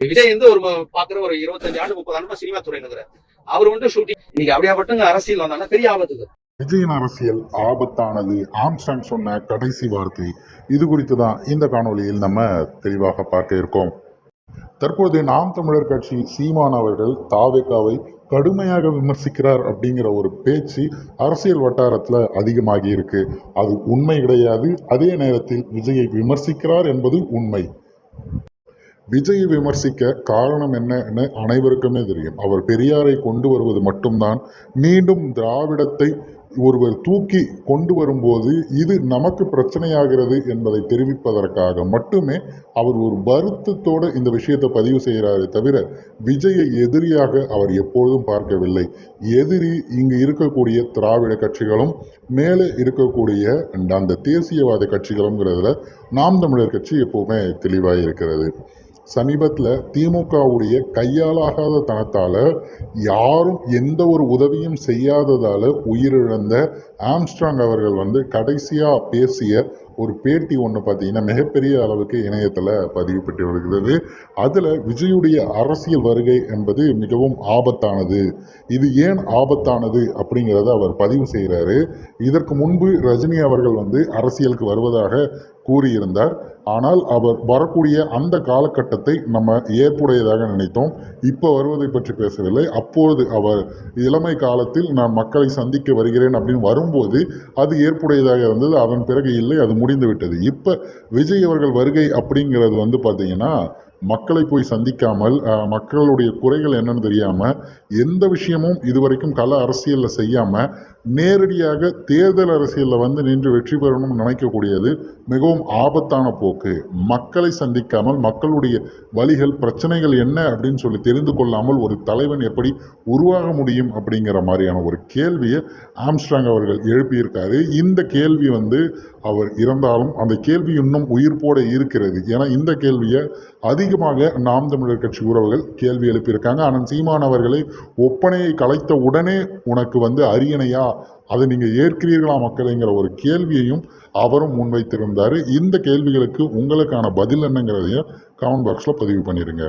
விஜய் வந்து ஒரு பாக்குற ஒரு இருபத்தஞ்சு ஆண்டு முப்பது ஆண்டு சினிமா துறையில அவர் வந்து ஷூட்டிங் இன்னைக்கு அப்படியாப்பட்டவங்க அரசியல் வந்தாங்கன்னா பெரிய ஆபத்துக்கு விஜயின் அரசியல் ஆபத்தானது ஆம்ஸ்டாங் சொன்ன கடைசி வார்த்தை. இது குறித்து தான் இந்த காணொலியில் நம்ம தெளிவாக பார்க்க இருக்கோம். தற்போது நாம் தமிழர் கட்சி சீமான் அவர்கள் தாவேக்காவை கடுமையாக விமர்சிக்கிறார் அப்படிங்கிற ஒரு பேச்சு அரசியல் வட்டாரத்தில் அதிகமாகி இருக்கு. அது உண்மை கிடையாது. அதே நேரத்தில் விஜயை விமர்சிக்கிறார் என்பது உண்மை. விஜய் விமர்சிக்க காரணம் என்னன்னு அனைவருக்குமே தெரியும். அவர் பெரியாரை கொண்டு வருவது மட்டும்தான். மீண்டும் திராவிடத்தை ஒருவர் தூக்கி கொண்டு வரும்போது இது நமக்கு பிரச்சனையாகிறது என்பதை தெரிவிப்பதற்காக மட்டுமே அவர் ஒரு வருத்தத்தோடு இந்த விஷயத்தை பதிவு செய்கிறாரே தவிர விஜயை எதிரியாக அவர் எப்பொழுதும் பார்க்கவில்லை. எதிரி இங்கு இருக்கக்கூடிய திராவிட கட்சிகளும் மேலே இருக்கக்கூடிய அந்த தேசியவாத கட்சிகளுங்கிறதுல நாம் தமிழர் கட்சி எப்பவுமே தெளிவாக இருக்கிறது. சமீபத்தில் திமுகவுடைய கையாலாகாத தனத்தால் யாரும் எந்த ஒரு உதவியும் செய்யாததால் உயிரிழந்த ஆம்ஸ்ட்ராங் அவர்கள் வந்து கடைசியாக பேசிய ஒரு பேட்டி ஒன்று பார்த்தீங்கன்னா மிகப்பெரிய அளவுக்கு இணையத்தில் பதிவு பெற்று வருகிறது அதில் விஜயுடைய அரசியல் வருகை என்பது மிகவும் ஆபத்தானது. இது ஏன் ஆபத்தானது அப்படிங்கிறத அவர் பதிவு செய்கிறாரு இதற்கு முன்பு ரஜினி அவர்கள் வந்து அரசியலுக்கு வருவதாக கூறியிருந்தார். ஆனால் அவர் வரக்கூடிய அந்த காலகட்டத்தை நம்ம ஏற்புடையதாக நினைத்தோம். இப்போ வருவதை பற்றி பேசவில்லை. அப்போது அவர் இளமை காலத்தில் நான் மக்களை சந்திக்க வருகிறேன் அப்படின்னு வரும்போது அது ஏற்புடையதாக இருந்தது. அதன் பிறகு இல்லை அது முடிந்து விட்டது இப்போ விஜய் அவர்கள் வருகை அப்படிங்கிறது வந்து பார்த்தீங்கன்னா மக்களை போய் சந்திக்காமல் மக்களுடைய குறைகள் என்னன்னு தெரியாமல் எந்த விஷயமும் இதுவரைக்கும் கல அரசியலில் செய்யாமல் நேரடியாக தேர்தல் அரசியலில் வந்து நின்று வெற்றி பெறணும்னு நினைக்கக்கூடியது மிகவும் ஆபத்தான போக்கு. மக்களை சந்திக்காமல் மக்களுடைய வழிகள் பிரச்சனைகள் என்ன அப்படின்னு சொல்லி தெரிந்து கொள்ளாமல் ஒரு தலைவன் எப்படி உருவாக முடியும் அப்படிங்கிற மாதிரியான ஒரு கேள்வியை ஆம்ஸ்ட்ராங் அவர்கள் எழுப்பியிருக்காரு. இந்த கேள்வி வந்து அவர் இறந்தாலும் அந்த கேள்வி இன்னும் உயிர்ப்போடு இருக்கிறது. ஏன்னா இந்த கேள்வியை அதிகமாக நாம் தமிழர் கட்சி உறவுகள் கேள்வி எழுப்பியிருக்காங்க. ஆனால் சீமான் அவர்களை ஒப்பனையை கலைத்த உடனே உனக்கு வந்து அரியணையா? அதை நீங்கள் ஏற்கிறீர்களா மக்களைங்கிற ஒரு கேள்வியையும் அவரும் முன்வைத்திருந்தார். இந்த கேள்விகளுக்கு உங்களுக்கான பதில் என்னங்கிறதையும் கமெண்ட் பாக்ஸில் பதிவு பண்ணிடுங்க